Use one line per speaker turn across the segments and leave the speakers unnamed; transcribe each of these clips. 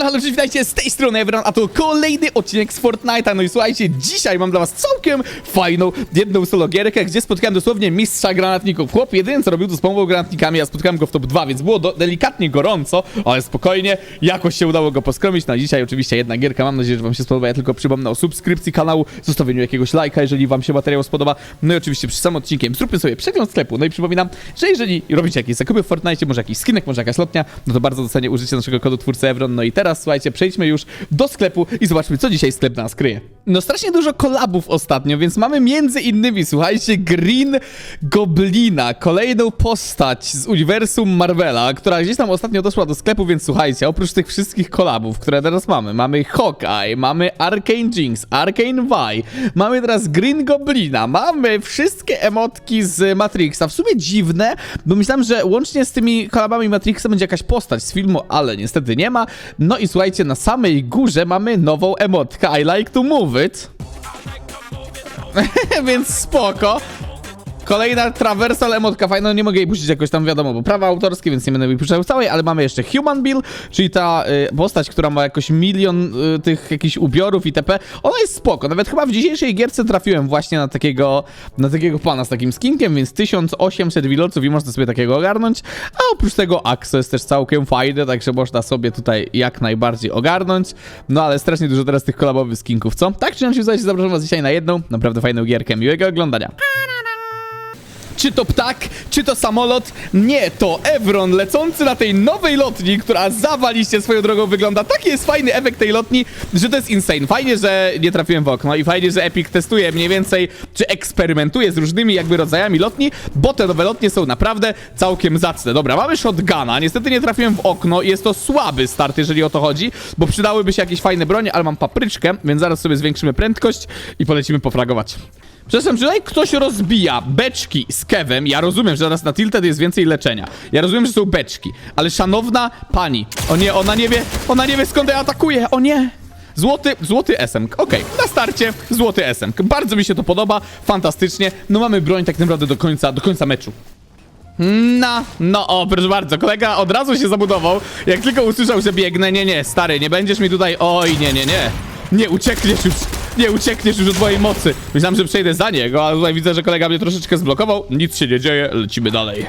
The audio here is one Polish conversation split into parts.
Halo, halo, witajcie z tej strony Evron, a to kolejny odcinek z Fortnite'a. No i słuchajcie, dzisiaj mam dla was całkiem fajną, jedną solo gierkę, gdzie spotkałem dosłownie mistrza granatników. Chłop jedyny co robił to spamował granatnikami, ja spotkałem go w top 2, więc było do, delikatnie gorąco, ale spokojnie, jakoś się udało go poskromić. No dzisiaj oczywiście jedna gierka, mam nadzieję, że wam się spodoba. Ja tylko przypomnę o subskrypcji kanału, zostawieniu jakiegoś lajka, jeżeli wam się materiał spodoba. No i oczywiście przy samym odcinkiem zróbmy sobie przegląd sklepu. No i przypominam, że jeżeli robicie jakieś zakupy w Fortnite, może jakiś skinek, może jakaś lotnia, no to bardzo docenię użycie naszego kodu twórcy Evron. No i teraz, słuchajcie, przejdźmy już do sklepu i zobaczmy, co dzisiaj sklep nas kryje. No strasznie dużo kolabów ostatnio, więc mamy między innymi, słuchajcie, Green Goblina, kolejną postać z uniwersum Marvela, która gdzieś tam ostatnio doszła do sklepu, więc słuchajcie, oprócz tych wszystkich kolabów, które teraz mamy, mamy Hawkeye, mamy Arcane Jinx, Arcane Vi, mamy teraz Green Goblina, mamy wszystkie emotki z Matrixa. W sumie dziwne, bo myślałem, że łącznie z tymi kolabami Matrixa będzie jakaś postać z filmu, ale niestety nie ma. No i słuchajcie, na samej górze mamy nową emotkę I like to move it. Więc spoko. Kolejna traversal emotka fajna, no nie mogę jej puścić jakoś tam wiadomo, bo prawa autorskie, więc nie będę jej puszczał całej, ale mamy jeszcze Human Bill, czyli ta y, postać, która ma jakoś milion y, tych jakichś ubiorów itp. Ona jest spoko, nawet chyba w dzisiejszej gierce trafiłem właśnie na takiego, na takiego pana z takim skinkiem, więc 1800 wiloców i można sobie takiego ogarnąć, a oprócz tego Axo jest też całkiem fajne, także można sobie tutaj jak najbardziej ogarnąć, no ale strasznie dużo teraz tych kolabowych skinków, co? Tak czy inaczej, zapraszam was dzisiaj na jedną, naprawdę fajną gierkę, miłego oglądania. Czy to ptak, czy to samolot? Nie, to Evron lecący na tej nowej lotni, która zawaliście swoją drogą wygląda. Taki jest fajny efekt tej lotni, że to jest insane. Fajnie, że nie trafiłem w okno i fajnie, że Epic testuje mniej więcej, czy eksperymentuje z różnymi jakby rodzajami lotni, bo te nowe lotnie są naprawdę całkiem zacne. Dobra, mamy shotguna, niestety nie trafiłem w okno i jest to słaby start, jeżeli o to chodzi, bo przydałyby się jakieś fajne bronie, ale mam papryczkę, więc zaraz sobie zwiększymy prędkość i polecimy pofragować. Przepraszam, czy tutaj ktoś rozbija beczki z kewem? Ja rozumiem, że teraz na Tilted jest więcej leczenia. Ja rozumiem, że są beczki. Ale szanowna pani. O nie, ona nie wie, ona nie wie skąd ja atakuję. O nie. Złoty, złoty SM. Okej, na starcie złoty SM. Bardzo mi się to podoba, fantastycznie. No mamy broń tak naprawdę do końca, do końca meczu. No, no, o, proszę bardzo, kolega od razu się zabudował, jak tylko usłyszał, że biegnę, nie, nie, stary, nie będziesz mi tutaj, oj, nie, nie, nie, nie uciekniesz już, nie uciekniesz już od mojej mocy. Myślałem, że przejdę za niego, ale tutaj widzę, że kolega mnie troszeczkę zblokował, nic się nie dzieje, lecimy dalej.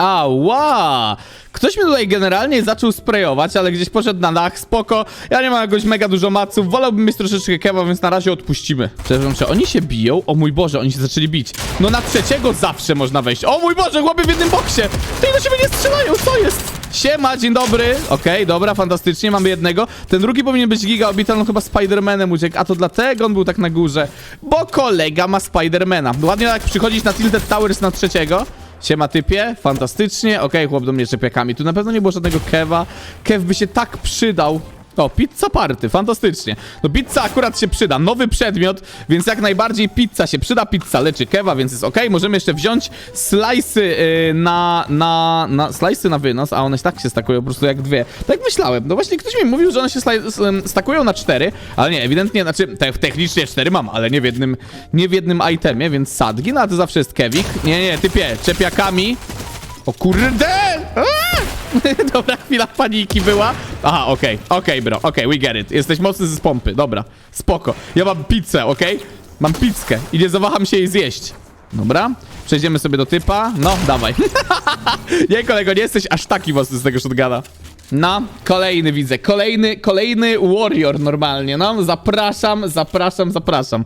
Ała! Ktoś mnie tutaj generalnie zaczął sprayować, ale gdzieś poszedł na dach, spoko. Ja nie mam jakoś mega dużo maców, wolałbym mieć troszeczkę kewa, więc na razie odpuścimy. Przepraszam, czy oni się biją? O mój Boże, oni się zaczęli bić. No na trzeciego zawsze można wejść. O mój Boże, chłopy w jednym boksie! Ty do siebie nie strzelają, co jest? Siema, dzień dobry. Okej, dobra, fantastycznie, mamy jednego. Ten drugi powinien być giga obity, on chyba Spidermanem uciekł, a to dlatego on był tak na górze. Bo kolega ma Spidermana. Ładnie jak przychodzić na Tilted Towers na trzeciego. Siema typie, fantastycznie. Okej, chłop do mnie czepiakami. Tu na pewno nie było żadnego kewa. Kew by się tak przydał. O, pizza party, fantastycznie. No pizza akurat się przyda, nowy przedmiot, więc jak najbardziej pizza się przyda, pizza leczy kewa, więc jest ok. Możemy jeszcze wziąć slajsy yy, na, na, na, slajsy na wynos, a one tak się stakują po prostu jak dwie. Tak myślałem, no właśnie ktoś mi mówił, że one się stakują na cztery, ale nie, ewidentnie, znaczy te, technicznie cztery mam, ale nie w jednym, nie w jednym itemie, więc sadgi, no a to zawsze jest kewik. Nie, nie, typie, czepiakami. O kurde! Dobra, chwila paniki była. Aha, okej, okej, bro, okej, we get it. Jesteś mocny z pompy, dobra, spoko. Ja mam pizzę, okej? Mam pizzkę i nie zawaham się jej zjeść. Dobra, przejdziemy sobie do typa. No, dawaj. nie, kolego, nie jesteś aż taki mocny z tego shotguna. No, kolejny widzę, kolejny, kolejny warrior normalnie, no. Zapraszam, zapraszam, zapraszam.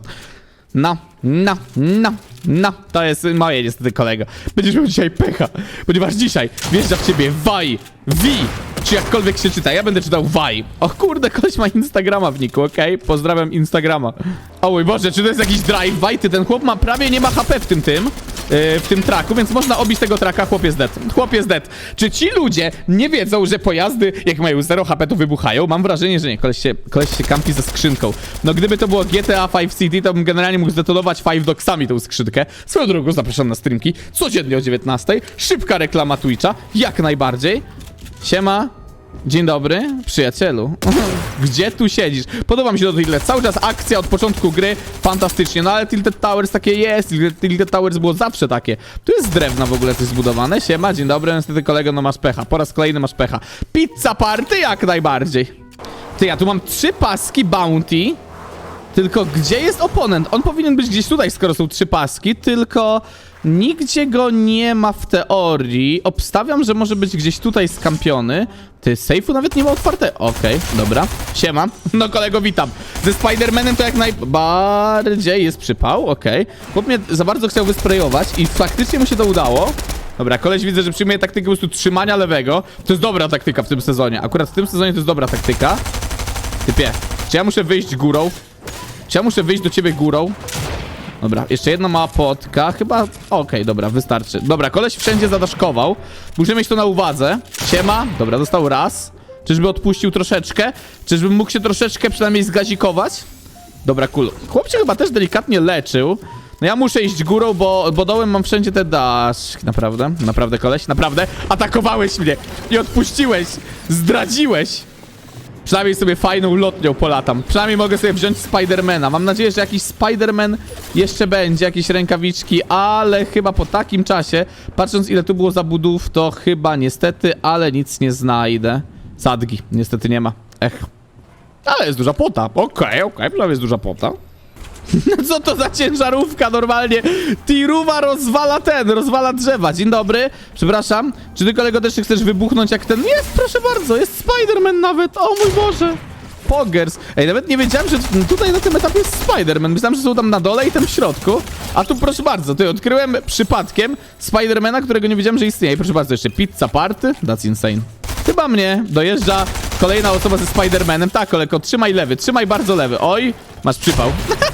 No, no, no, no. To jest moje niestety kolego. Będziesz miał dzisiaj pecha, ponieważ dzisiaj wjeżdża w ciebie Waj, Wi, czy jakkolwiek się czyta. Ja będę czytał Waj. O kurde, koleś ma Instagrama w niku, okej? Pozdrawiam Instagrama. O mój Boże, czy to jest jakiś drive Waj? Ty, ten chłop ma prawie nie ma HP w tym tym. Yy, w tym traku, więc można obić tego traka, chłop jest dead. Chłop jest dead. Czy ci ludzie nie wiedzą, że pojazdy, jak mają 0 HP, to wybuchają? Mam wrażenie, że nie. Koleś się, koleś się kampi ze skrzynką. No gdyby to było GTA 5 City, to bym generalnie mógł zdetonować 5 Dogsami tą skrzynkę. Swoją drogą zapraszam na streamki codziennie o 19. Szybka reklama Twitcha, jak najbardziej. Siema. Dzień dobry, przyjacielu. Gdzie tu siedzisz? Podoba mi się to Tilted. Cały czas akcja od początku gry. Fantastycznie. No ale Tilted Towers takie jest. Tilted- Tilted Towers było zawsze takie. Tu jest z drewna w ogóle coś zbudowane. Siema, dzień dobry. Niestety kolego, no masz pecha. Po raz kolejny masz pecha. Pizza party jak najbardziej. Ty, ja tu mam trzy paski bounty. Tylko gdzie jest oponent? On powinien być gdzieś tutaj, skoro są trzy paski, tylko nigdzie go nie ma w teorii. Obstawiam, że może być gdzieś tutaj skampiony. Ty, sejfu nawet nie ma otwarte. Okej, dobra. Siema. No kolego, witam. Ze Spider-Manem to jak najbardziej jest przypał, okej. Chłop mnie za bardzo chciał wysprejować i faktycznie mu się to udało. Dobra, koleś widzę, że przyjmuje taktykę po prostu trzymania lewego. To jest dobra taktyka w tym sezonie. Akurat w tym sezonie to jest dobra taktyka. Typie, czy ja muszę wyjść górą? Czy ja muszę wyjść do ciebie górą? Dobra, jeszcze jedna mała potka. Chyba... Okej, dobra, wystarczy. Dobra, koleś wszędzie zadaszkował. Muszę mieć to na uwadze. Siema. Dobra, dostał raz. Czyżby odpuścił troszeczkę? Czyżbym mógł się troszeczkę przynajmniej zgazikować? Dobra, cool. Chłop się chyba też delikatnie leczył. No ja muszę iść górą, bo, bo dołem mam wszędzie te daszki. Naprawdę? Naprawdę, koleś? Naprawdę? Atakowałeś mnie i odpuściłeś. Zdradziłeś. Przynajmniej sobie fajną lotnią polatam. Przynajmniej mogę sobie wziąć Spidermana. Mam nadzieję, że jakiś Spiderman jeszcze będzie, jakieś rękawiczki, ale chyba po takim czasie, patrząc ile tu było zabudów, to chyba niestety, ale nic nie znajdę. Sadgi, niestety nie ma. Ech. Ale jest duża pota. Okej, okej, okay, jest duża pota. Co to za ciężarówka normalnie? Tiruwa rozwala ten, rozwala drzewa. Dzień dobry, przepraszam. Czy ty kolego też chcesz wybuchnąć jak ten? Jest, proszę bardzo, jest Spider-Man nawet. O mój Boże. Poggers. Ej, nawet nie wiedziałem, że tutaj na tym etapie jest Spider-Man. Myślałem, że są tam na dole i tam w środku. A tu proszę bardzo, ty odkryłem przypadkiem Spidermana, którego nie wiedziałem, że istnieje. Proszę bardzo, jeszcze pizza party. That's insane. Chyba mnie dojeżdża kolejna osoba ze Spider-Manem. Tak, kolego, trzymaj lewy, trzymaj bardzo lewy. Oj, masz przypał.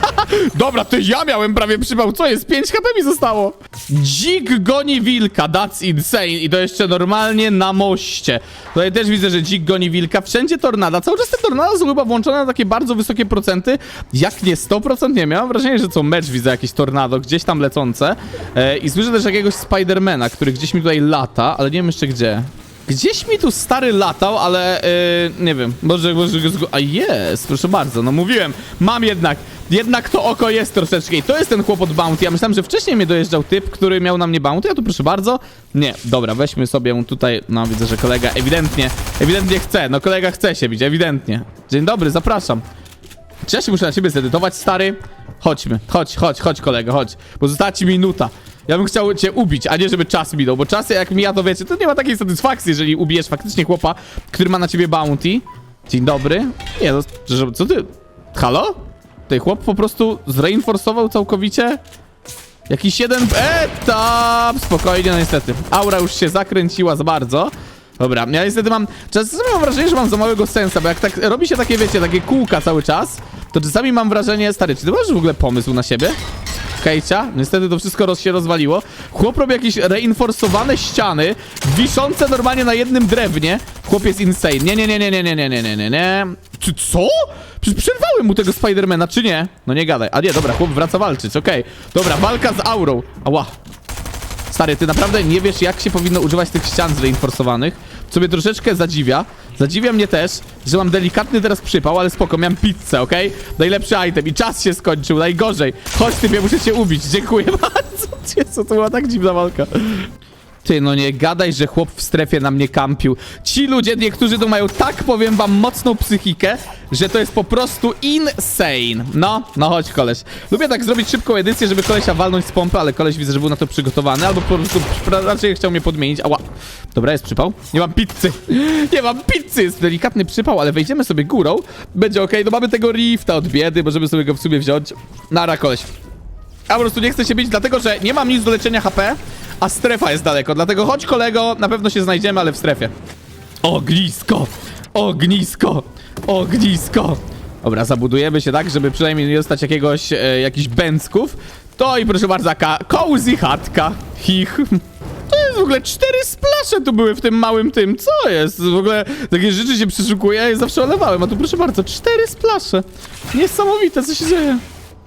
Dobra, to ja miałem prawie przypał. Co jest? 5 HP mi zostało. Dzik goni wilka. That's insane. I to jeszcze normalnie na moście. Tutaj też widzę, że dzik goni wilka. Wszędzie tornada. Cały czas te tornada są chyba włączone na takie bardzo wysokie procenty. Jak nie 100%? Nie, miałem wrażenie, że co mecz widzę jakieś tornado gdzieś tam lecące. E, I słyszę też jakiegoś Spidermana, który gdzieś mi tutaj lata, ale nie wiem jeszcze gdzie. Gdzieś mi tu stary latał, ale yy, nie wiem, może, może go. A jest, proszę bardzo, no mówiłem, mam jednak, jednak to oko jest troszeczkę i to jest ten chłopot bounty. Ja myślałem, że wcześniej mnie dojeżdżał typ, który miał na mnie bounty, a tu proszę bardzo, nie, dobra, weźmy sobie tutaj, no widzę, że kolega ewidentnie, ewidentnie chce, no kolega chce się bić, ewidentnie. Dzień dobry, zapraszam. Czy ja się muszę na ciebie zedytować, stary? Chodźmy, chodź, chodź, chodź kolego, chodź, bo została ci minuta. Ja bym chciał cię ubić, a nie żeby czas minął, bo czasy jak mija, to wiecie, to nie ma takiej satysfakcji, jeżeli ubijesz faktycznie chłopa, który ma na ciebie bounty. Dzień dobry. Nie, no, co ty? Halo? Ty chłop po prostu zreinforsował całkowicie jakiś jeden etap. Spokojnie, no niestety. Aura już się zakręciła za bardzo. Dobra, ja niestety mam. Czasami mam wrażenie, że mam za małego sensa, bo jak tak robi się takie, wiecie, takie kółka cały czas, to czasami mam wrażenie, stary, czy ty masz w ogóle pomysł na siebie? Kejcia. Niestety to wszystko roz się rozwaliło. Chłop robi jakieś reinforsowane ściany, wiszące normalnie na jednym drewnie. Chłop jest insane. Nie, nie, nie, nie, nie, nie, nie, nie, nie, nie. Czy co? Przecież przerwałem mu tego Spidermana, czy nie? No nie gadaj. A nie, dobra, chłop wraca walczyć, okej. Dobra, walka z aurą. Ała. Stary, ty naprawdę nie wiesz, jak się powinno używać tych ścian zreinforsowanych, co mnie troszeczkę zadziwia. Zadziwia mnie też, że mam delikatny teraz przypał, ale spoko, miałem pizzę, okej? Najlepszy item i czas się skończył, najgorzej. Chodź, typie, muszę cię ubić, dziękuję bardzo. Jezu, to była tak dziwna walka. Ty, no nie gadaj, że chłop w strefie na mnie kampił. Ci ludzie, niektórzy tu mają tak, powiem wam, mocną psychikę, że to jest po prostu insane. No, no chodź koleś. Lubię tak zrobić szybką edycję, żeby kolesia walnąć z pompy, ale koleś widzę, że był na to przygotowany, albo po prostu raczej chciał mnie podmienić. Ała. Dobra, jest przypał. Nie mam pizzy. Nie mam pizzy. Jest delikatny przypał, ale wejdziemy sobie górą. Będzie okej. No mamy tego rifta od biedy, możemy sobie go w sumie wziąć. Nara, koleś. Ja po prostu nie chcę się bić, dlatego że nie mam nic do leczenia HP, a strefa jest daleko. Dlatego chodź kolego, na pewno się znajdziemy, ale w strefie. Ognisko! Ognisko! Ognisko! Dobra, zabudujemy się tak, żeby przynajmniej nie dostać jakiegoś, e, jakichś bęcków. To i proszę bardzo, taka cozy chatka. Hich. To jest w ogóle cztery splasze tu były w tym małym tym. Co jest? W ogóle takie rzeczy się przeszukuje, ja je zawsze olewałem, a tu proszę bardzo, cztery splasze. Niesamowite, co się dzieje.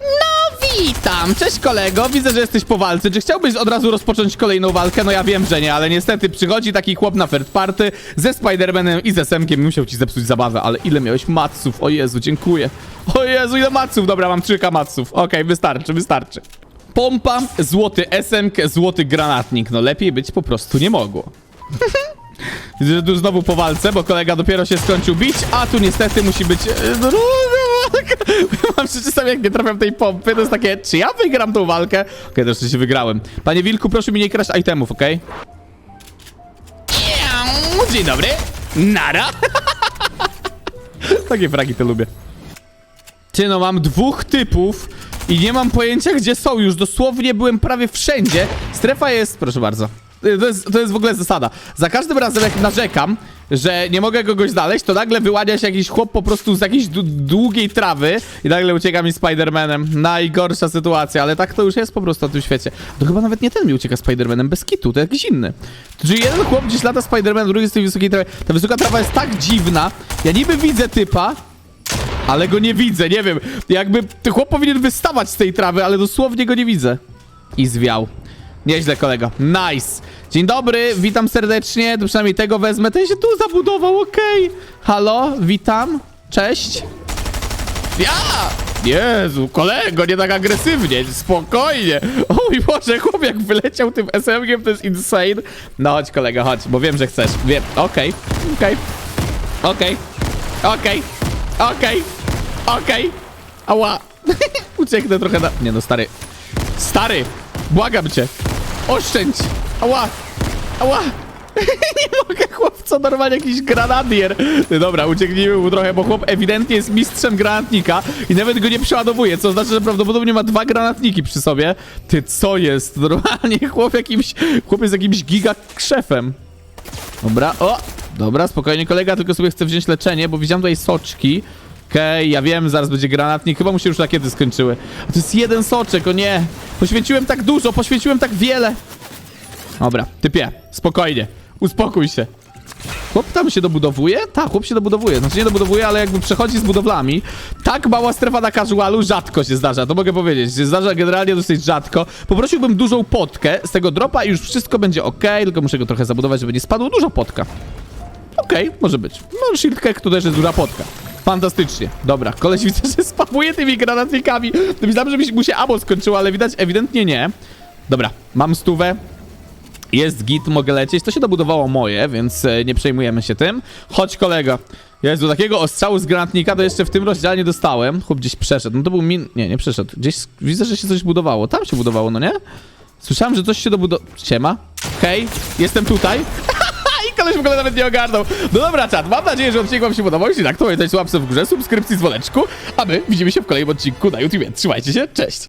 No witam! Cześć kolego, widzę, że jesteś po walce. Czy chciałbyś od razu rozpocząć kolejną walkę? No ja wiem, że nie, ale niestety przychodzi taki chłop na third party ze Spider-Manem i ze Semkiem i musiał ci zepsuć zabawę, ale ile miałeś maców? O Jezu, dziękuję. O Jezu, ile maców? Dobra, mam trzyka maców. Okej, wystarczy, wystarczy. Pompa, złoty SMK, złoty granatnik. No lepiej być po prostu nie mogło. Widzę, że tu znowu po walce, bo kolega dopiero się skończył bić, a tu niestety musi być... Mam przeczytać, jak nie trafiam tej pompy, to jest takie, czy ja wygram tą walkę? Okej, okay, się wygrałem. Panie Wilku, proszę mi nie kraść itemów, okej? Okay? Dzień dobry. Nara. Takie fragi to lubię. Ty no, mam dwóch typów i nie mam pojęcia, gdzie są już. Dosłownie byłem prawie wszędzie. Strefa jest... Proszę bardzo. To jest, to jest w ogóle zasada. Za każdym razem, jak narzekam, że nie mogę kogoś znaleźć, to nagle wyłania się jakiś chłop po prostu z jakiejś dłu- długiej trawy i nagle ucieka mi Spidermanem. Najgorsza sytuacja, ale tak to już jest po prostu na tym świecie. To chyba nawet nie ten mi ucieka Spidermanem, bez kitu, to jakiś inny. Czyli jeden chłop gdzieś lata Spiderman, drugi z tej wysokiej trawy. Ta wysoka trawa jest tak dziwna. Ja niby widzę typa, ale go nie widzę, nie wiem. Jakby chłop powinien wystawać z tej trawy, ale dosłownie go nie widzę. I zwiał. Nieźle, kolego. Nice. Dzień dobry, witam serdecznie. Przynajmniej tego wezmę. Ten się tu zabudował, okej. Halo, witam. Cześć. Ja! Jezu, kolego, nie tak agresywnie, spokojnie. O mój Boże, chłop jak wyleciał tym SMG, to jest insane. No chodź, kolego, chodź, bo wiem, że chcesz. Wiem, okej, okej, okej, okej, okej, okej. Ała. Ucieknę trochę na... Nie no, stary. Stary, błagam cię. Oszczędź. Ała. Ała. Nie mogę, chłopco, normalnie jakiś granadier. Dobra, ucieknijmy mu trochę, bo chłop ewidentnie jest mistrzem granatnika i nawet go nie przeładowuje, co znaczy, że prawdopodobnie ma dwa granatniki przy sobie. Ty, co jest? Normalnie chłop jakimś, chłop jest jakimś giga krzefem. Dobra, o! Dobra, spokojnie kolega, tylko sobie chcę wziąć leczenie, bo widziałem tutaj soczki. Okej, ja wiem, zaraz będzie granatnik. Chyba mu się już rakiety skończyły. A to jest jeden soczek, o nie! Poświęciłem tak dużo, poświęciłem tak wiele. Dobra, typie, spokojnie. Uspokój się. Chłop tam się dobudowuje? Tak, chłop się dobudowuje. Znaczy nie dobudowuje, ale jakby przechodzi z budowlami. Tak mała strefa na casualu rzadko się zdarza, to mogę powiedzieć. Się zdarza generalnie dosyć rzadko. Poprosiłbym dużą potkę z tego dropa i już wszystko będzie ok, tylko muszę go trochę zabudować, żeby nie spadło. Duża potka. Okej, może być. No, shield cake to też jest duża potka. Fantastycznie. Dobra, koleś widzę, że spamuje tymi granatnikami. Myślałem, że mu się amo skończyło, ale widać ewidentnie nie. Dobra, mam stówę. Jest git, mogę lecieć. To się dobudowało moje, więc e, nie przejmujemy się tym. Chodź, kolego. Jezu, takiego ostrzału z granatnika to jeszcze w tym rozdziale nie dostałem. Chłop gdzieś przeszedł. No to był min... Nie, nie przeszedł. Gdzieś widzę, że się coś budowało. Tam się budowało, no nie? Słyszałem, że coś się dobudowało. Siema. Hej, jestem tutaj. Koleś w ogóle nawet nie ogarnął. No dobra, czat, mam nadzieję, że odcinek wam się podobał. Jeśli tak, to pamiętajcie łapce w górze, subskrypcji, dzwoneczku, a my widzimy się w kolejnym odcinku na YouTube. Trzymajcie się, cześć!